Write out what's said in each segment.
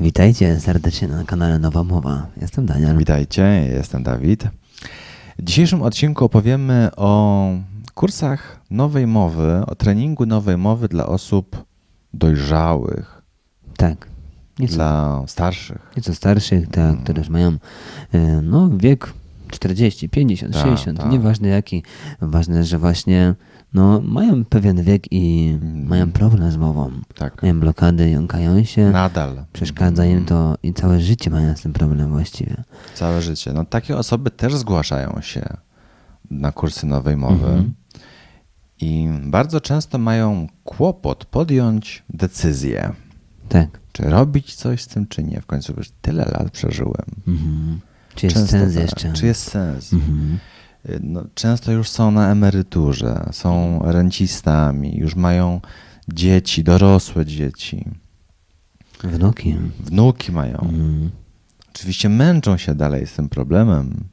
Witajcie serdecznie na kanale Nowa Mowa. Jestem Daniel. Witajcie, jestem Dawid. W dzisiejszym odcinku opowiemy o kursach nowej mowy, o treningu nowej mowy dla osób dojrzałych, Tak. Nieco, dla starszych. nieco starszych, tak, które już mają e, no, wiek 40, 50, Tak, 60, tak. nieważne jaki. Ważne, że właśnie no, mają pewien wiek i Mm. mają problem z mową. Tak, Mają blokady, jąkają się, nadal. przeszkadza im Mm, to i całe życie mają z tym problem właściwie. Całe życie. No takie osoby też zgłaszają się na kursy nowej mowy Mhm. i bardzo często mają kłopot podjąć decyzję, Tak. czy robić coś z tym, czy nie. W końcu już tyle lat przeżyłem. Mhm. Czy jest Często sens tak. jeszcze? Czy jest sens? Mhm. No, często już są na emeryturze, są rencistami, już mają dzieci, dorosłe dzieci, Wnuki. wnuki mają. Mhm. Oczywiście męczą się dalej z tym problemem.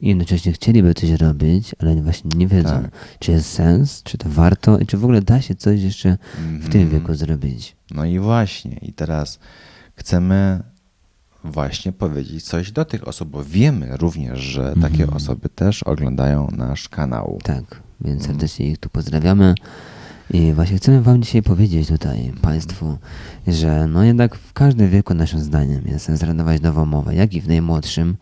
I jednocześnie chcieliby coś robić, ale właśnie nie wiedzą, Tak. czy jest sens, czy to warto i czy w ogóle da się coś jeszcze w tym Mhm. wieku zrobić. No i właśnie, i teraz chcemy właśnie powiedzieć coś do tych osób, bo wiemy również, że takie Mhm. osoby też oglądają nasz kanał. Tak, więc Mhm. serdecznie ich tu pozdrawiamy. I właśnie chcemy Wam dzisiaj powiedzieć tutaj, Państwu, że no jednak w każdym wieku naszym zdaniem jest sens trenować nową mowę, jak i w najmłodszym,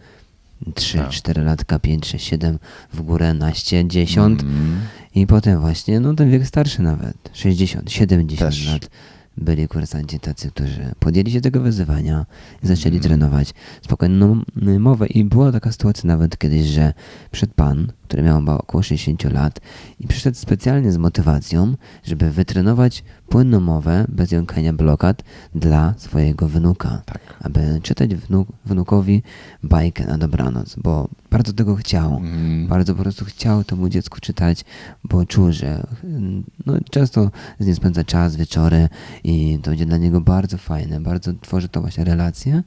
3, Tak. 4 latka, 5, 6, 7, w górę naście, 10 Mhm. i potem właśnie, no ten wiek starszy nawet, 60, 70 Też. lat. Byli kursanci tacy, którzy podjęli się tego wyzwania i zaczęli Mhm. trenować spokojną mowę. I była taka sytuacja nawet kiedyś, że przed pan, który miał około 60 lat i przyszedł specjalnie z motywacją, żeby wytrenować płynną mowę bez jąkania blokad dla swojego wnuka. Tak. Aby czytać wnuk, wnukowi bajkę na dobranoc, bo bardzo tego chciał. Mhm. Bardzo po prostu chciał temu dziecku czytać, bo czuł, że mm, no, często z nim spędza czas, wieczory i to będzie dla niego bardzo fajne, bardzo tworzy to właśnie relacje,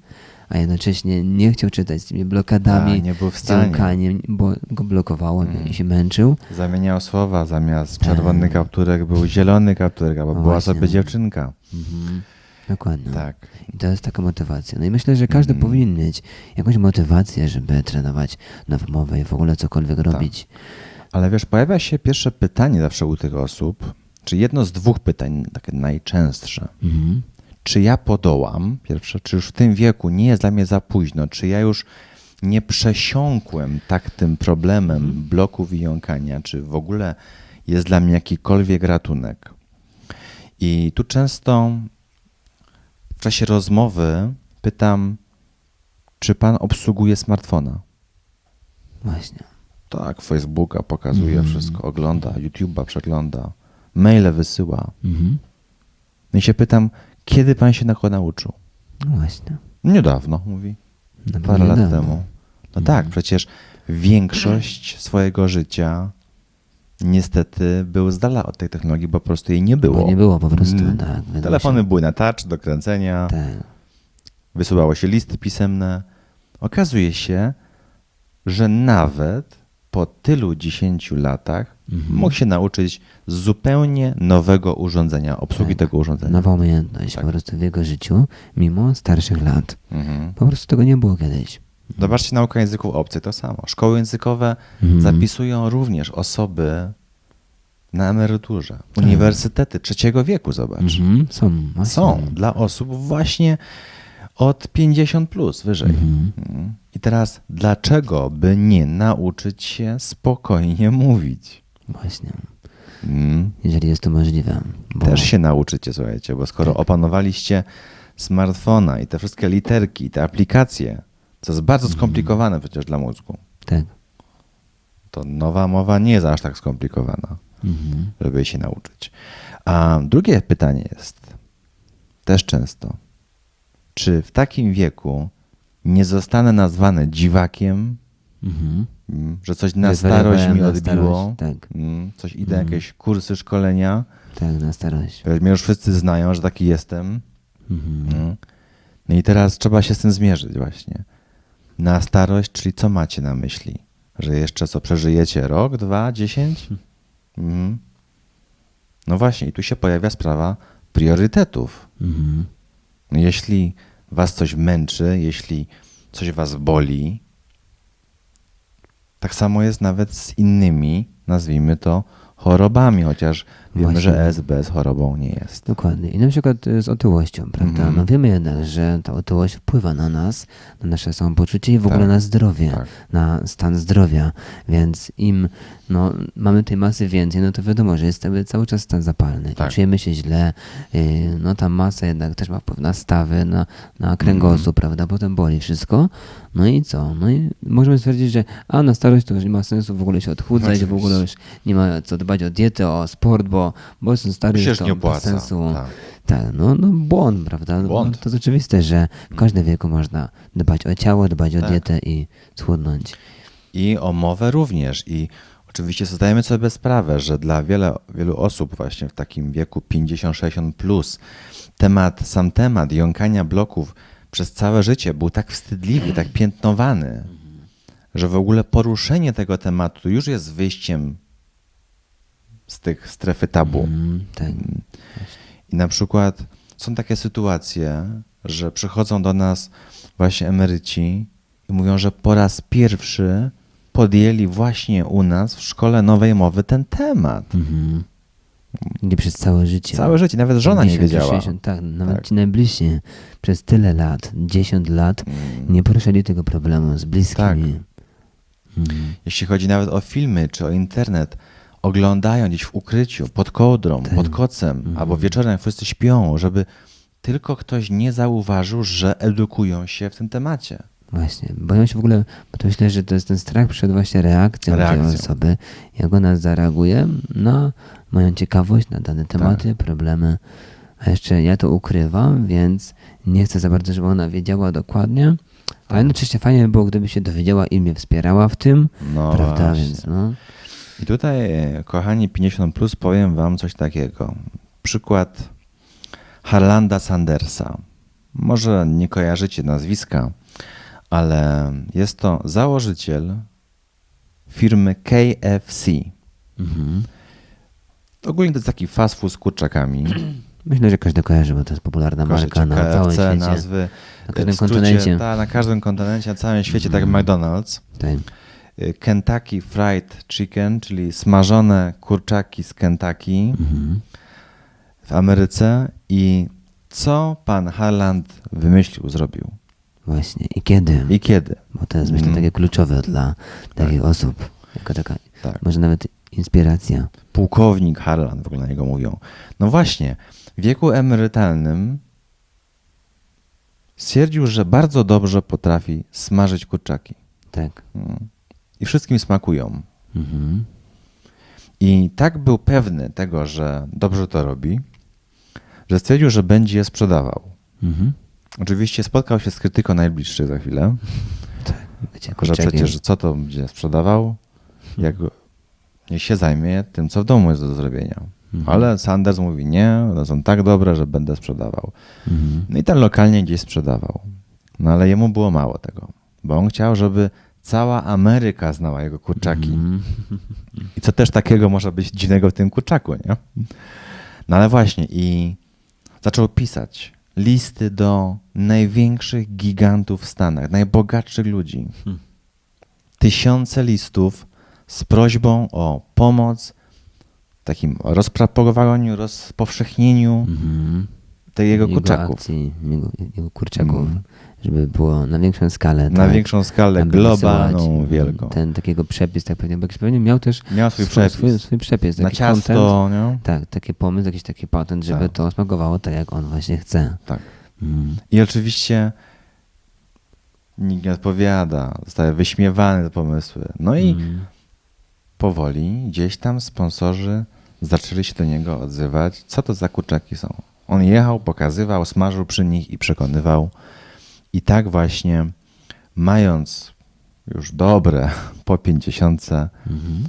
a jednocześnie nie chciał czytać z tymi blokadami, A, nie był w stanie. bo go blokowało Mm. i się męczył. Zamieniał słowa, zamiast Tak. czerwony kapturek był zielony kapturek, albo była sobie dziewczynka. Mhm. Dokładnie. Tak. I to jest taka motywacja. No i myślę, że każdy Mhm. powinien mieć jakąś motywację, żeby trenować nową mowę i w ogóle cokolwiek Tak. robić. Ale wiesz, pojawia się pierwsze pytanie zawsze u tych osób, czy jedno z dwóch pytań, takie najczęstsze. Mhm. Czy ja podołam? Pierwsze, czy już w tym wieku nie jest dla mnie za późno? Czy ja już nie przesiąkłem tak tym problemem Mhm. bloków i jąkania? Czy w ogóle jest dla mnie jakikolwiek ratunek? I tu często w czasie rozmowy pytam, czy pan obsługuje smartfona? Właśnie. Tak, Facebooka pokazuje Mhm. wszystko, ogląda, YouTube'a przegląda, maile wysyła. Mhm. No i się pytam, kiedy pan się tego nauczył? No właśnie. Niedawno, mówi. No Parę bo lat niedawno. temu. No Mhm. tak, przecież większość swojego życia niestety był z dala od tej technologii, bo po prostu jej nie było. Bo nie było po prostu, Mm. tak. Telefony się. były na touch, do kręcenia, Tak. wysyłało się listy pisemne. Okazuje się, że nawet po tylu dziesięciu latach Mhm. mógł się nauczyć zupełnie nowego urządzenia, obsługi Tak. tego urządzenia. Nową umiejętność Tak. po prostu w jego życiu, mimo starszych lat. Mhm. Po prostu tego nie było kiedyś. Zobaczcie nauka języków obcych, to samo. Szkoły językowe Mhm. zapisują również osoby na emeryturze. Tak. Uniwersytety trzeciego wieku, zobacz. Mhm. Są. Właśnie. Są dla osób właśnie od 50 plus wyżej. Mhm. Mhm. I teraz, dlaczego by nie nauczyć się spokojnie mówić? Właśnie. Mhm. Jeżeli jest to możliwe. Bo... Też się nauczycie, słuchajcie, bo skoro Tak. opanowaliście smartfona i te wszystkie literki, te aplikacje, co jest bardzo Mhm. skomplikowane przecież dla mózgu, Tak. to nowa mowa nie jest aż tak skomplikowana, Mhm. żeby jej się nauczyć. A drugie pytanie jest też często, czy w takim wieku nie zostanę nazwany dziwakiem, Mhm. Mm, że coś na starość mi odbiło, starość, tak. mm, coś idę, Mhm. jakieś kursy, szkolenia, Tak, na starość. mnie już wszyscy znają, że taki jestem, Mhm. Mm. No i teraz trzeba się z tym zmierzyć właśnie. Na starość, czyli co macie na myśli? Że jeszcze co, przeżyjecie rok, dwa, dziesięć? Mhm. No właśnie, i tu się pojawia sprawa priorytetów. Mhm. Jeśli was coś męczy, jeśli coś was boli, tak samo jest nawet z innymi, nazwijmy to, chorobami, chociaż wiemy, Właśnie. że SBS chorobą nie jest. Dokładnie. I na przykład y, z otyłością, prawda? Mhm. No wiemy jednak, że ta otyłość wpływa na nas, na nasze samopoczucie i w ogóle Tak, na zdrowie, tak. na stan zdrowia. Więc im no, mamy tej masy więcej, no to wiadomo, że jest cały, cały czas stan zapalny. Tak. Czujemy się źle. y, No ta masa jednak też ma wpływ na stawy, na, na kręgosłup, Mhm. prawda? Potem boli wszystko. No i co? No i możemy stwierdzić, że a na starość to już nie ma sensu w ogóle się odchudzać, w ogóle już nie ma co dbać o dietę, o sport, bo, bo jestem stary, to nie opłaca. sensu. Tak. Tak, no, no błąd, prawda? No, Błąd. To jest oczywiste, że w każdym wieku można dbać o ciało, dbać o Tak. dietę i schudnąć. I o mowę również. I oczywiście zdajemy sobie sprawę, że dla wiele, wielu osób właśnie w takim wieku 50-60 plus temat, sam temat jąkania bloków przez całe życie był tak wstydliwy, tak piętnowany, że w ogóle poruszenie tego tematu już jest wyjściem z tych strefy tabu. Mm, tak. I na przykład są takie sytuacje, że przychodzą do nas właśnie emeryci i mówią, że po raz pierwszy podjęli właśnie u nas w szkole nowej mowy ten temat. Mhm. Nie przez całe życie. Całe życie, nawet żona nie 50, wiedziała. 60, tak, nawet Tak. ci najbliżsi przez tyle lat, 10 lat, Mm. nie poruszali tego problemu z bliskimi. Tak. Mhm. Jeśli chodzi nawet o filmy czy o internet, oglądają gdzieś w ukryciu, pod kołdrą, Tak. pod kocem, Mhm. albo wieczorem, jak wszyscy śpią, żeby tylko ktoś nie zauważył, że edukują się w tym temacie. Właśnie, boją się w ogóle, bo to myślę, że to jest ten strach przed właśnie reakcją, Reakcją. tej osoby, jak ona zareaguje na moją ciekawość na dane tematy, Tak. problemy. A jeszcze ja to ukrywam, więc nie chcę za bardzo, żeby ona wiedziała dokładnie, ale Tak. jednocześnie fajnie by było, gdyby się dowiedziała i mnie wspierała w tym, No prawda, właśnie. więc no. I tutaj, e, kochani 50, plus, powiem Wam coś takiego. Przykład Harlanda Sandersa. Może nie kojarzycie nazwiska, ale jest to założyciel firmy KFC. Mhm. Ogólnie to jest taki fast food z kurczakami. Myślę, że każdy kojarzy, bo to jest popularna Kojarzycie marka na całym KFC, świecie. nazwy. Na każdym w skrócie, kontynencie. Ta, na każdym kontynencie, na całym świecie, tak jak McDonald's. Tak. Y, Kentucky Fried Chicken, czyli smażone kurczaki z Kentucky. Mhm. w Ameryce i co pan Harland wymyślił, zrobił Właśnie. I kiedy? i kiedy. Bo to jest myślę Mhm. takie kluczowe dla takich osób. Jako taka, Tak. może nawet inspiracja. Pułkownik Harland w ogóle na niego mówią. No właśnie, w wieku emerytalnym stwierdził, że bardzo dobrze potrafi smażyć kurczaki. Tak. Mm. I wszystkim smakują. Mhm. I tak był pewny tego, że dobrze to robi, że stwierdził, że będzie je sprzedawał. Mhm. Oczywiście spotkał się z krytyką najbliższych za chwilę, Tak. Że kurczaki. przecież co to będzie sprzedawał, jak niech się zajmie tym, co w domu jest do zrobienia. Mhm. Ale Sanders mówi, nie, one są tak dobre, że będę sprzedawał. Mhm. No i ten lokalnie gdzieś sprzedawał. No ale jemu było mało tego, bo on chciał, żeby cała Ameryka znała jego kurczaki. Mhm. I co też takiego może być dziwnego w tym kurczaku, nie? No ale właśnie i zaczął pisać listy do największych gigantów w Stanach, najbogatszych ludzi. Hmm. Tysiące listów z prośbą o pomoc takim rozpropagowaniu, rozpowszechnieniu Mhm. tej jego kurczaków. Akcji, jego, jego kurczaków, Mm. Żeby było na większą skalę. Na tak, większą skalę, globalną, wielką. Ten takiego przepis, tak pewnie, bo pewnie miał też Miał swój swój, przepis. swój, swój przepis, Na ciasto, content. Tak, taki pomysł, jakiś taki patent, żeby Tak. to smakowało tak, jak on właśnie chce. Tak. Mm. I oczywiście nikt nie odpowiada, zostaje wyśmiewany te pomysły. No i Mm. powoli gdzieś tam sponsorzy zaczęli się do niego odzywać, co to za kurczaki są. On jechał, pokazywał, smażył przy nich i przekonywał. I tak właśnie, mając już dobre po pięćdziesiątce, Mhm.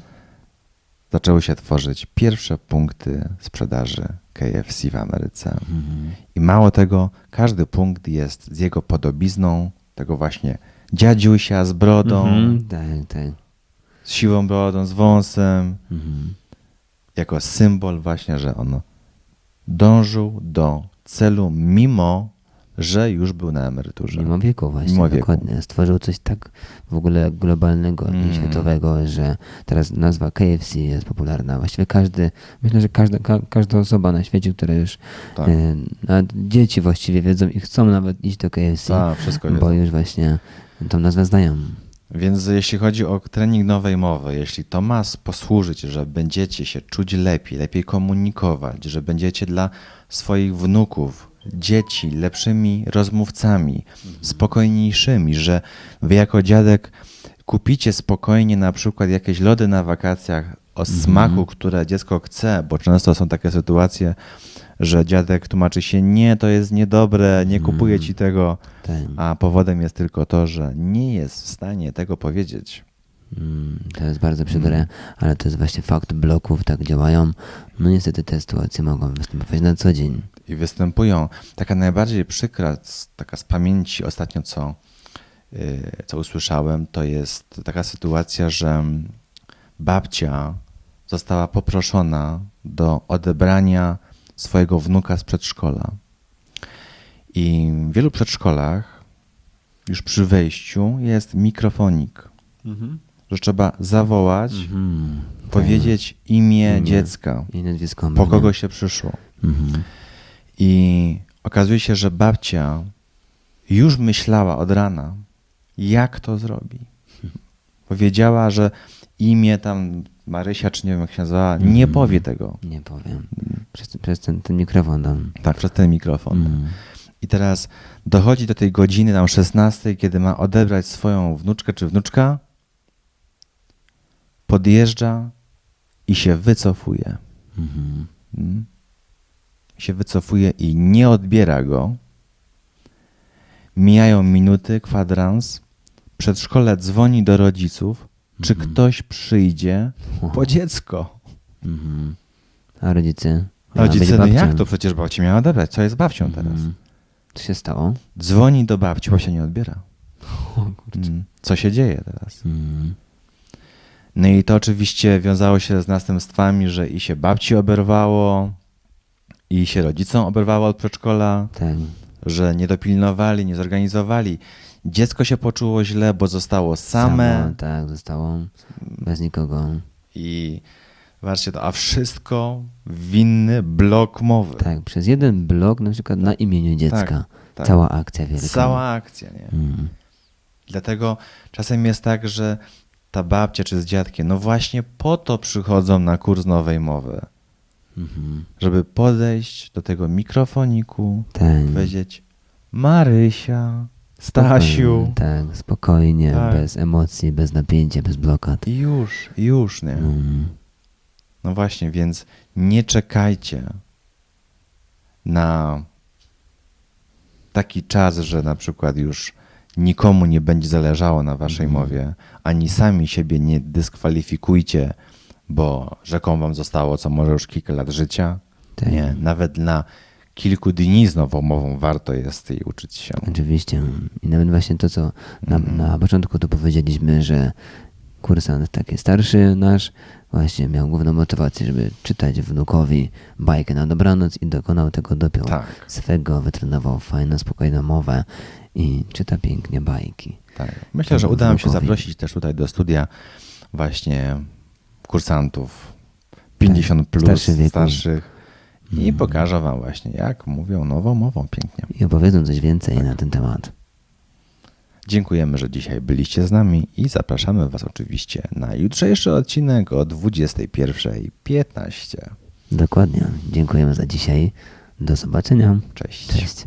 zaczęły się tworzyć pierwsze punkty sprzedaży KFC w Ameryce. Mhm. I mało tego, każdy punkt jest z jego podobizną, tego właśnie dziadziusia z brodą, Mhm. Tak, tak. z siwą brodą, z wąsem, Mhm. jako symbol właśnie, że on dążył do celu mimo że już był na emeryturze. Mimo wieku właśnie, Mimo wieku. dokładnie. Stworzył coś tak w ogóle globalnego Mm. i światowego, że teraz nazwa KFC jest popularna. Właściwie każdy, myślę, że każda, ka, każda osoba na świecie, która już, Tak. nawet dzieci właściwie wiedzą i chcą nawet iść do KFC, Tak, wszystko bo wiedzą. już właśnie tą nazwę znają. Więc jeśli chodzi o trening nowej mowy, jeśli to ma posłużyć, że będziecie się czuć lepiej, lepiej komunikować, że będziecie dla swoich wnuków, dzieci lepszymi rozmówcami, spokojniejszymi, że wy jako dziadek kupicie spokojnie na przykład jakieś lody na wakacjach o smaku, które dziecko chce, bo często są takie sytuacje, że dziadek tłumaczy się, nie, to jest niedobre, nie kupuję ci tego, Tak. a powodem jest tylko to, że nie jest w stanie tego powiedzieć. Mm, To jest bardzo przykre, ale to jest właśnie fakt bloków, tak działają. No niestety te sytuacje mogą występować na co dzień. I występują. Taka najbardziej przykra, taka z pamięci ostatnio, co, yy, co usłyszałem, to jest taka sytuacja, że babcia została poproszona do odebrania swojego wnuka z przedszkola. I w wielu przedszkolach już przy wejściu jest mikrofonik, że trzeba zawołać, Mhm. powiedzieć imię Imię. dziecka, po imię. kogo się przyszło. Mhm. I okazuje się, że babcia już myślała od rana, jak to zrobi. Powiedziała, że imię tam Marysia, czy nie wiem jak się nazywała, nie Mhm. powie tego. Nie powiem. Przez, przez ten, ten mikrofon tam. Tak, przez ten mikrofon. Mm. I teraz dochodzi do tej godziny tam 16, kiedy ma odebrać swoją wnuczkę czy wnuczka, podjeżdża i się wycofuje. Mhm. Mm. Się wycofuje i nie odbiera go. Mijają minuty, kwadrans. Przedszkole dzwoni do rodziców, czy Mhm. ktoś przyjdzie po dziecko. Mhm. A rodzice? Rodzice, no jak to przecież babci miała odebrać? Co jest babcią teraz? Mhm. Co się stało? Dzwoni do babci, babcia nie odbiera. Mm. Co się dzieje teraz? Mhm. No i to oczywiście wiązało się z następstwami, że i się babci oberwało, i się rodzicom oberwało od przedszkola. Tak. że nie dopilnowali, nie zorganizowali. Dziecko się poczuło źle, bo zostało same Samo, tak, zostało bez nikogo. i zobaczcie to, a wszystko winny blok mowy. Tak, przez jeden blok na przykład na imieniu dziecka. tak. Cała akcja wielka. Cała akcja, nie? Mm. Dlatego czasem jest tak, że ta babcia czy z dziadkiem, no właśnie po to przychodzą na kurs nowej mowy, Mhm. żeby podejść do tego mikrofoniku, Tak. powiedzieć Marysia, Stasiu Spokojnie, Tak, spokojnie, Tak. bez emocji, bez napięcia, bez blokad. i już, już, nie? Mm. No właśnie, więc nie czekajcie na taki czas, że na przykład już nikomu nie będzie zależało na waszej Mhm. mowie, ani sami siebie nie dyskwalifikujcie, bo rzeką wam zostało co może już kilka lat życia. Tak. Nie, nawet na kilku dni z nową mową warto jest jej uczyć się. Oczywiście. I nawet właśnie to, co na, Mhm. na początku tu powiedzieliśmy, że kursant taki starszy nasz właśnie miał główną motywację, żeby czytać wnukowi bajkę na dobranoc i dokonał tego dopiął Tak. swego, wytrenował fajną, spokojną mowę i czyta pięknie bajki. Tak. Myślę, że uda nam się zaprosić też tutaj do studia właśnie kursantów 50 plus starszych wieku. starszych i Mhm. pokażę wam właśnie, jak mówią nową mową pięknie. I opowiedzą coś więcej na ten temat. Dziękujemy, że dzisiaj byliście z nami i zapraszamy was oczywiście na jutrzejszy odcinek o 21.15. Dokładnie. Dziękujemy za dzisiaj. Do zobaczenia. Cześć. Cześć.